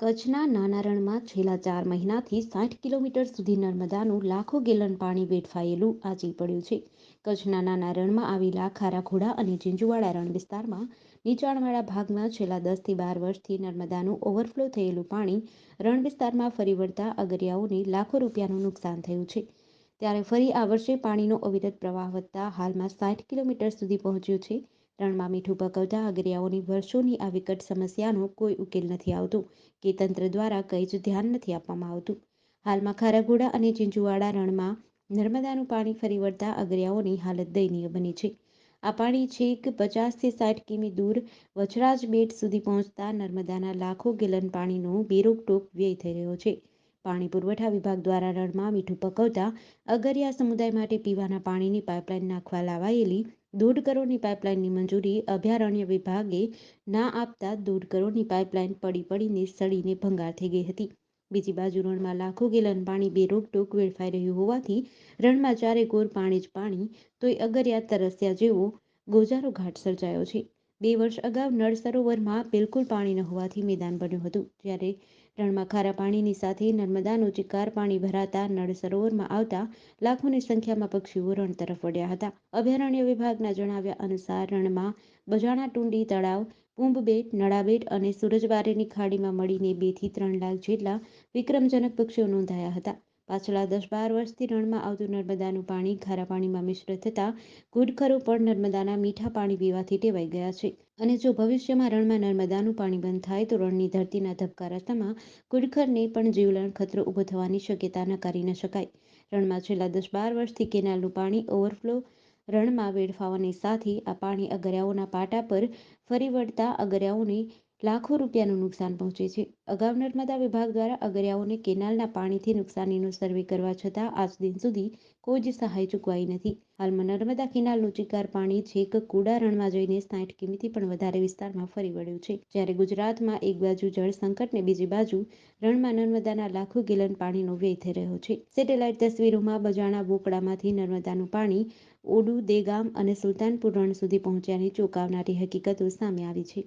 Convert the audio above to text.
કચ્છના નાના રણમાં છેલ્લા ચાર મહિનાથી સાઠ કિલોમીટર સુધી નર્મદાનું લાખો ગેલન પાણી વેડફાયેલું આચી પડ્યું છે. કચ્છના નાના રણમાં આવેલા ખારાખોડા અને ઝીંઝુવાડા રણ વિસ્તારમાં નીચાણવાળા ભાગમાં છેલ્લા દસથી બાર વર્ષથી નર્મદાનું ઓવરફ્લો થયેલું પાણી રણ વિસ્તારમાં ફરી વળતા અગરિયાઓને લાખો રૂપિયાનું નુકસાન થયું છે. ત્યારે ફરી આ વર્ષે પાણીનો અવિરત પ્રવાહ વધતા હાલમાં સાઠ કિલોમીટર સુધી પહોંચ્યું છે. રણમાં મીઠું પકવતા અગરિયાઓની વર્ષોની આ વિકટ સમસ્યાનો કોઈ ઉકેલ નથી આવતો. કે તંત્ર દ્વારા કંઈ જ ધ્યાન નથી આપવામાં આવતું. હાલમાં ખારાઘોડા અને ચિંચુવાડા રણમાં નર્મદાનું પાણી ફરી વળતા અગરિયાઓની હાલત દયનીય બની છે. આ પાણી છેક પચાસથી સાઠ કિમી દૂર વછરાજ બેટ સુધી પહોંચતા નર્મદાના લાખો ગેલન પાણીનો બેરોકટોક વ્યય થઈ રહ્યો છે. પાણી પુરવઠા વિભાગ દ્વારા રણમાં મીઠું પકવતા અગરિયા સમુદાય માટે પીવાના પાણીની પાઇપલાઇન નાખવા લાવાયેલી દોઢ કરોડની પાઇપલાઇનની મંજૂરી અભયારણ્ય વિભાગે ના આપતા દોઢ કરોડની પાઇપલાઇન પડી પડીને સડીને ભંગાર થઈ ગઈ હતી. બીજી બાજુ રણમાં લાખો ગેલન પાણી બેરોકટોક વેડફાઈ રહ્યું હોવાથી રણમાં ચારે કોર પાણી જ પાણી તોય અગરિયા તરસ્યા જેવો ગોજારો ઘાટ સર્જાયો છે. બે વર્ષ અગાઉ નળ સરોવરમાં બિલકુલ પાણી ન હોવાથી મેદાન બન્યું હતું. જ્યારે રણમાં ખારા પાણીની સાથે નર્મદાનું ચિકાર પાણી ભરાતા નળ સરોવરમાં આવતા લાખોની સંખ્યામાં પક્ષીઓ રણ તરફ વળ્યા હતા. અભયારણ્ય વિભાગના જણાવ્યા અનુસાર રણમાં બજાણા ટુંડી તળાવ પૂંભબેટ નળાબેટ અને સુરજબારીની ખાડીમાં મળીને બેથી ત્રણ લાખ જેટલા વિક્રમજનક પક્ષીઓ નોંધાયા હતા. પાછલા દસ બાર વર્ષથી રણમાં આવતું નર્મદાનું પાણી ખારા પાણીમાં મિશ્ર થતાં ગુડખરો પણ નર્મદાના મીઠા પાણી પીવાથી ટેવાઈ ગયા છે. અને જો ભવિષ્યમાં રણમાં નર્મદાનું પાણી બંધ થાય તો રણની ધરતીના ધબકારાતામાં ગુડખરને પણ જીવલેણ ખતરો ઊભો થવાની શક્યતા નકારી ન શકાય. રણમાં છેલ્લા દસ બાર વર્ષથી કેનાલનું પાણી ઓવરફ્લો રણમાં વેડફાવાની સાથે આ પાણી અગરિયાઓના પાટા પર ફરી વળતા અગરિયાઓને લાખો રૂપિયાનું નુકસાન પહોંચે છે. અગાઉ નર્મદા વિભાગ દ્વારા અગરિયાઓને કેનાલના પાણીથી નુકસાનીનો સર્વે કરવા છતાં આજ દિન સુધી કોઈ જ સહાય ચૂકવાઈ નથી. હાલમાં નર્મદા કેનાલનું ચિકાર પાણી છેક કુડા રણમાં જઈને સાઠ કિમીથી પણ વધારે વિસ્તારમાં ફરી વળ્યું છે. જ્યારે ગુજરાતમાં એક બાજુ જળ સંકટને બીજી બાજુ રણમાં નર્મદાના લાખો ગેલન પાણીનો વ્યય થઈ રહ્યો છે. સેટેલાઇટ તસવીરોમાં બજાણા બોકડામાંથી નર્મદાનું પાણી ઓડુ, દેગામ અને સુલતાનપુર રણ સુધી પહોંચ્યાની ચોંકાવનારી હકીકતો સામે આવી છે.